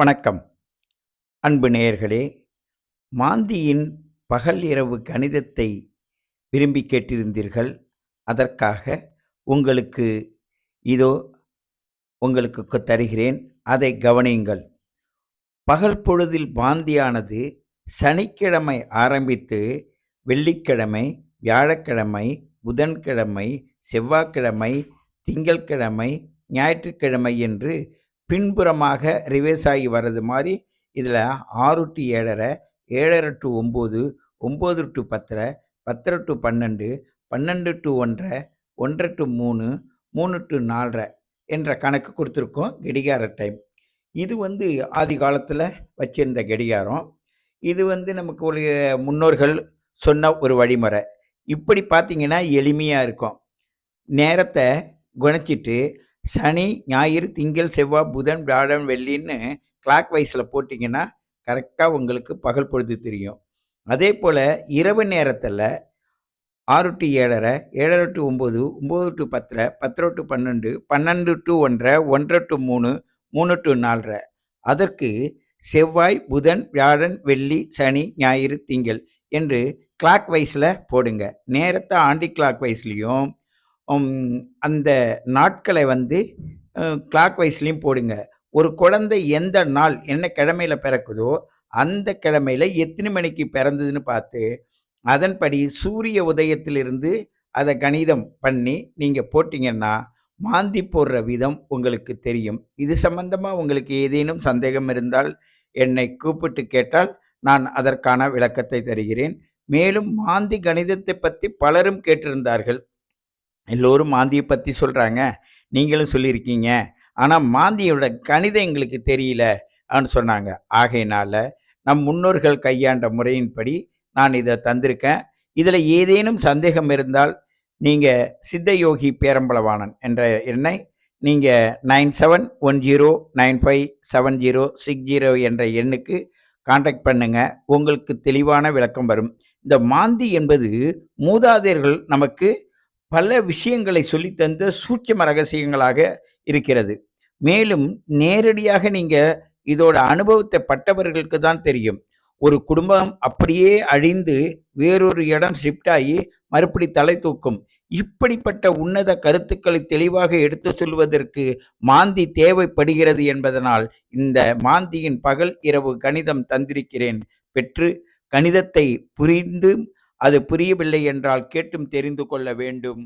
வணக்கம். அன்பு நேயர்களே மாந்தியின் பகல் இரவு கணிதத்தை விரும்பி கேட்டிருந்தீர்கள். அதற்காக உங்களுக்கு இதோ உங்களுக்கு தருகிறேன். அதை கவனியுங்கள். பகல் பொழுதில் மாந்தியானது சனிக்கிழமை ஆரம்பித்து வெள்ளிக்கிழமை வியாழக்கிழமை புதன்கிழமை செவ்வாய்க்கிழமை திங்கட்கிழமை ஞாயிற்றுக்கிழமை என்று பின்புறமாக ரிவர்ஸ் ஆகி வர்றது மாதிரி இதில் ஆறு டு ஏழரை ஏழரை டு ஒம்பது ஒம்பது டு பத்தரை பத்தரை டு பன்னெண்டு பன்னெண்டு டு ஒன்றரை ஒன்றரை டு மூணு மூணு டு நாலரை என்ற கணக்கு கொடுத்துருக்கோம் கடிகார டைம் இது வந்து ஆதி காலத்தில் வச்சிருந்த கடிகாரம். இது வந்து நமக்கு ஒரு முன்னோர்கள் சொன்ன ஒரு வழிமுறை. இப்படி பார்த்தீங்கன்னா எளிமையாக இருக்கும். நேரத்தை குணச்சிட்டு சனி ஞாயிறு திங்கள் செவ்வாய் புதன் வியாழன் வெள்ளின்னு கிளாக் வைஸில் போட்டிங்கன்னா கரெக்டாக உங்களுக்கு பகல் பொழுது தெரியும். அதே போல் இரவு நேரத்தில் ஆறு டு ஏழரை ஏழரை டு ஒம்பது ஒம்பது டு பத்தரை பத்தரை டு பன்னெண்டு பன்னெண்டு டு ஒன்றரை ஒன்றரை டு மூணு மூணு டு நாலரை. அதற்கு செவ்வாய் புதன் வியாழன் வெள்ளி சனி ஞாயிறு திங்கள் என்று கிளாக் வைஸில் போடுங்க. நேரத்தை ஆண்டி கிளாக் வைஸ்லேயும் அந்த நாட்களை வந்து கிளாக் வைஸ்லேயும் போடுங்க. ஒரு குழந்தை எந்த நாள் என்ன கிழமையில் பிறக்குதோ அந்த கிழமையில் எத்தனை மணிக்கு பிறந்ததுன்னு பார்த்து அதன்படி சூரிய உதயத்திலிருந்து அதை கணிதம் பண்ணி நீங்கள் போட்டிங்கன்னா மாந்தி போடுற விதம் உங்களுக்கு தெரியும். இது சம்பந்தமாக உங்களுக்கு ஏதேனும் சந்தேகம் இருந்தால் என்னை கூப்பிட்டு கேட்டால் நான் அதற்கான விளக்கத்தை தருகிறேன். மேலும் மாந்தி கணிதத்தை பற்றி பலரும் கேட்டிருந்தார்கள். எல்லோரும் மாந்தியை பற்றி சொல்கிறாங்க நீங்களும் சொல்லியிருக்கீங்க. ஆனால் மாந்தியோட கணிதம் எங்களுக்கு தெரியல அப்படின்னு சொன்னாங்க. ஆகையினால நம் முன்னோர்கள் கையாண்ட முறையின்படி நான் இதை தந்திருக்கேன். இதில் ஏதேனும் சந்தேகம் இருந்தால் நீங்கள் சித்தயோகி பேரம்பலவாணன் என்ற எண்ணை நீங்கள் nine seven one zero nine five seven zero six zero என்ற எண்ணுக்கு காண்டாக்ட் பண்ணுங்கள் உங்களுக்கு தெளிவான விளக்கம் வரும். இந்த மாந்தி என்பது மூதாதையர்கள் நமக்கு பல விஷயங்களை சொல்லித்தந்த சூட்சம ரகசியங்களாக இருக்கிறது. மேலும் நேரடியாக நீங்கள் இதோட அனுபவத்தை பட்டவர்களுக்கு தான் தெரியும். ஒரு குடும்பம் அப்படியே அழிந்து வேறொரு இடம் ஷிஃப்ட் ஆகி மறுபடி தலை தூக்கும். இப்படிப்பட்ட உன்னத கருத்துக்களை தெளிவாக எடுத்து சொல்வதற்கு மாந்தி தேவைப்படுகிறது என்பதனால் இந்த மாந்தியின் பகல் இரவு கணிதம் தந்திருக்கிறேன். பெற்று கணிதத்தை புரிந்து அது புரியவில்லை என்றால் கேட்டும் தெரிந்து கொள்ள வேண்டும்.